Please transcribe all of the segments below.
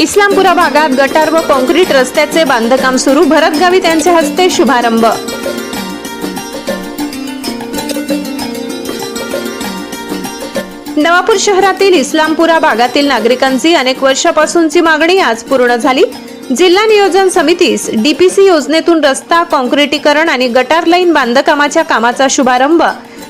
इस्लामपुरा भागात गटार व कॉन्क्रीट रस्त्याचे बांधकाम सुरू. भरतगावी त्यांचे हस्ते शुभारंभ. नवापूर शहरातील इस्लामपुरा भागातील नागरिकांची अनेक वर्षापासूनची मागणी आज पूर्ण झाली. जिल्हा नियोजन समितीस डीपीसी योजनेतून रस्ता कॉन्क्रिटीकरण आणि गटार लाईन बांधकामाच्या कामाचा शुभारंभ.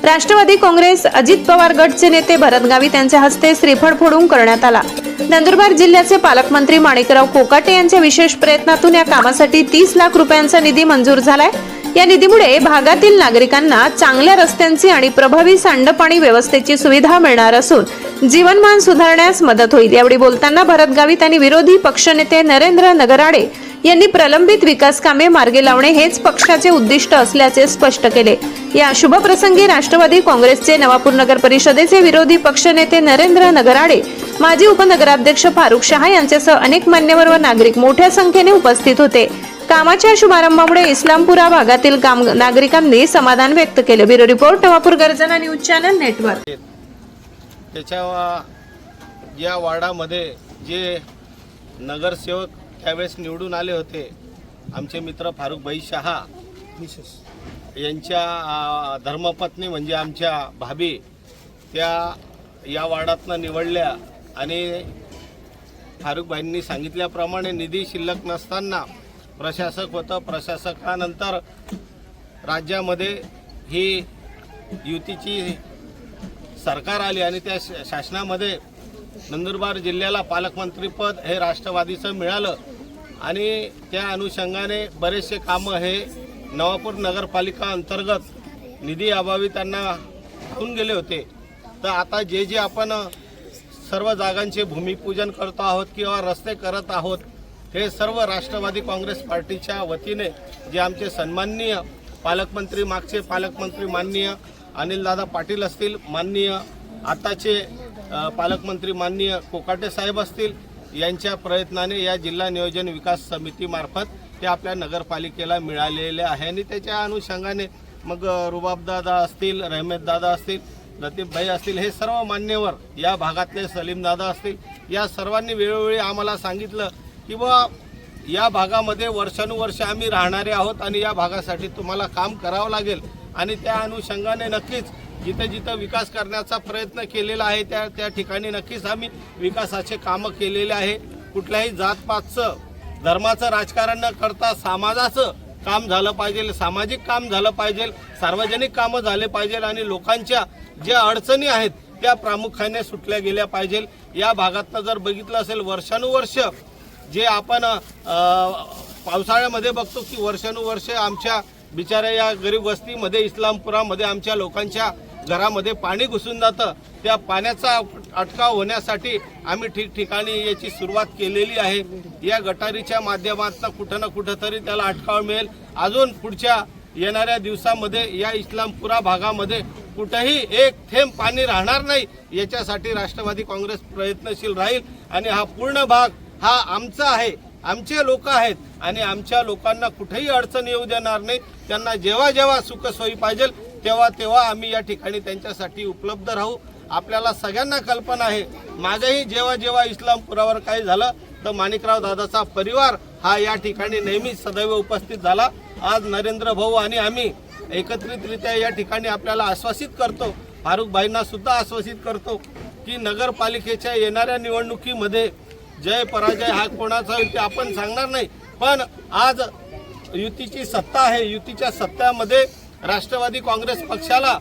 राष्ट्रवादी काँग्रेस अजित पवार गटचे नेते भरत गावी त्यांच्या हस्ते श्रीफळ फोडून करण्यात आला. नंदुरबार जिल्ह्याचे पालकमंत्री माणिकराव कोकाटे यांच्या विशेष प्रयत्नातून या कामासाठी तीस लाख रुपयांचा निधी मंजूर झालाय. या निधीमुळे भागातील नागरिकांना चांगल्या रस्त्यांची आणि प्रभावी सांडपाणी व्यवस्थेची सुविधा मिळणार असून जीवनमान सुधारण्यास मदत होईल. यावेळी बोलताना भरत गावित आणि विरोधी पक्षनेते नरेंद्र नगराडे यांनी प्रलंबित विकास कामे मार्गी लावणे हेच पक्षाचे उद्दिष्ट असल्याचे स्पष्ट केले. या शुभप्रसंगी राष्ट्रवादी काँग्रेसचे नवापूर नगर परिषदेचे विरोधी पक्षनेते नरेंद्र नगराडे माजी उपनगराध्यक्ष फारुख शहा यांच्यासह अनेक मान्यवर व नागरिक मोठ्या संख्येने उपस्थित होते. कामाच्या शुभारंभामुळे इस्लामपुरा भागातील काम नागरिकांनी समाधान व्यक्त केले. ब्युरो रिपोर्ट नवापूर गर्जना न्यूज चॅनल नेटवर्क. त्याच्या या वार्डामध्ये जे नगरसेवक त्यावेळेस निवडून आले होते आमचे मित्र फारुखभाई शहा यांच्या धर्मपत्नी म्हणजे आमच्या भाभी त्या या वार्डातनं निवडल्या आणि फारुखबाईंनी सांगितल्याप्रमाणे निधी शिल्लक नसताना प्रशासक होतं. प्रशासकानंतर राज्यामध्ये ही युतीची सरकार आली आणि त्या शासनामध्ये नंदुरबार जिल्ह्याला पालकमंत्रीपद हे राष्ट्रवादीचं मिळालं आणि त्या अनुषंगाने बरेचसे कामं हे नवापूर नगरपालिका अंतर्गत निधी अभावी त्यांना होऊन गेले होते. तर आता जे जे आपण सर्व जागांचे भूमिपूजन करतो आहोत किंवा रस्ते करत आहोत हे सर्व राष्ट्रवादी काँग्रेस पार्टीच्या वतीने जे आमचे सन्माननीय पालकमंत्री मागचे पालकमंत्री माननीय अनिलदादा पाटील असतील माननीय आताचे पालकमंत्री माननीय कोकाटे साहेब असतील यांच्या प्रयत्नाने या जिल्हा नियोजन विकास समितीमार्फत ते आपल्या नगरपालिकेला मिळालेले आहे. आणि त्याच्या अनुषंगाने मग रुबाबदादा असतील रहमेददादा असतील लतीफभाई असतील हे सर्व मान्यवर या भागातले सलीमदादा असतील या सर्वांनी वेळोवेळी आम्हाला सांगितलं की बा या भागामध्ये वर्षानुवर्ष आम्ही राहणारे आहोत आणि या भागासाठी तुम्हाला काम करावं लागेल. आणि त्या अनुषंगाने नक्कीच जिथं जिथं विकास करण्याचा प्रयत्न केलेला आहे त्या त्या ठिकाणी नक्कीच आम्ही विकासाचे कामं केलेले आहे. कुठल्याही जातपातचं धर्माचं राजकारण न करता समाजाचं काम झालं पाहिजे सामाजिक काम झालं पाहिजे सार्वजनिक कामं झाले पाहिजे आणि लोकांच्या ज्या अडचणी आहेत त्या प्रामुख्याने सुटल्या गेल्या पाहिजे. या भागातनं जर बघितलं असेल वर्षानुवर्ष जे आपण पावसाळ्यामध्ये बघतो की वर्षानुवर्ष आमच्या बिचाऱ्या या गरीब वस्तीमध्ये इस्लामपुरामध्ये आमच्या लोकांच्या घरामध्ये पाणी घुसून जातं. त्या पाण्याचा अटकाव होण्यासाठी आम्ही ठिकठिकाणी याची सुरुवात केलेली आहे. या गटारीच्या माध्यमातून कुठं ना कुठं तरी त्याला अटकाव मिळेल. अजून पुढच्या येणाऱ्या दिवसामध्ये या इस्लामपुरा भागामध्ये कुठंही एक थेंब पाणी राहणार नाही. याच्यासाठी राष्ट्रवादी काँग्रेस प्रयत्नशील राहील आणि हा पूर्ण भाग हा आमचा आहे. आमचे लोक आहेत आणि आमच्या लोकांना कुठेही अडचण येऊ देणार नाही. त्यांना जेव्हा जेव्हा सुखसोयी पाहिजे तेव्हा तेव्हा आम्ही या ठिकाणी त्यांच्यासाठी उपलब्ध राहू. आपल्याला सगळ्यांना कल्पना आहे. माझंही जेव्हा जेव्हा इस्लामपुरावर काही झालं तर माणिकराव दादाचा परिवार हा या ठिकाणी नेहमीच सदैव उपस्थित झाला. आज नरेंद्र भाऊ आणि आम्ही एकत्रितरित्या या ठिकाणी आपल्याला आश्वासित करतो. फारुखबाईंना सुद्धा आश्वासित करतो की नगरपालिकेच्या येणाऱ्या निवडणुकीमध्ये जय पराजय हा कोणाचा होईल ते आपण सांगणार नाही. पण आज युतीची सत्ता आहे. युतीच्या सत्तामध्ये राष्ट्रवादी काँग्रेस पक्षाला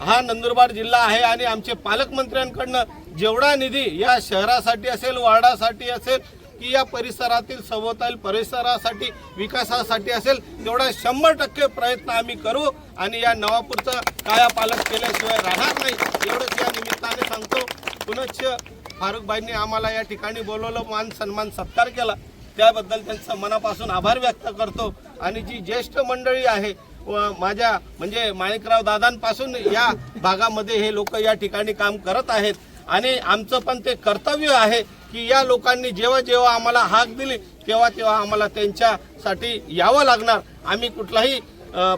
हा नंदुरबार जिल्हा आहे आणि आमचे पालकमंत्र्यांकडनं जेवढा निधी या शहरासाठी असेल वार्डासाठी असेल की या परिसरातील सभोवताल परिसरासाठी विकासासाठी असेल तेवढा शंभर टक्के प्रयत्न आम्ही करू आणि या नवापूरचा काया पालक केल्याशिवाय राहणार नाही. एवढंच या निमित्ताने सांगतो. पुनश्च फारुखबाईंनी आम्हाला या ठिकाणी बोलवलं मान सन्मान सत्कार केला. त्याबद्दल त्यांचा मनापासून आभार व्यक्त करतो. आणि जी ज्येष्ठ मंडळी आहे व माझ्या म्हणजे माणिकराव दादांपासून या भागामध्ये हे लोक या ठिकाणी काम करत आहेत. आणि आमचं पण ते कर्तव्य आहे की या लोकांनी जेव्हा जेव्हा आम्हाला हाक दिली तेव्हा तेव्हा आम्हाला त्यांच्यासाठी यावं लागणार. आम्ही कुठलाही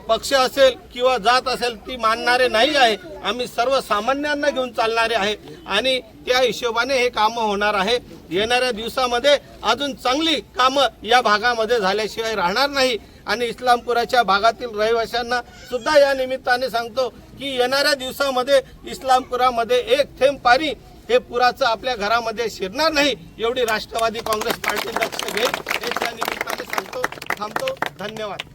पक्ष असेल किंवा जात असेल ती मानणारे नाही आहे. आम्ही सर्वसामान्यांना घेऊन चालणारे आहे. आणि त्या हिशोबाने हे कामं होणार आहे. येणाऱ्या दिवसामध्ये अजून चांगली कामं या भागामध्ये झाल्याशिवाय राहणार नाही. आणि इस्लामपुराच्या भागातील रहिवाशांना सुद्धा या निमित्ताने सांगतो की येणाऱ्या दिवसामध्ये इस्लामपुरामध्ये एक थेंब पाणी हे पुराचं आपल्या घरामध्ये शिरणार नाही एवढी राष्ट्रवादी काँग्रेस पार्टी लक्ष घेईल हे त्या निमित्ताने सांगतो थांबतो धन्यवाद.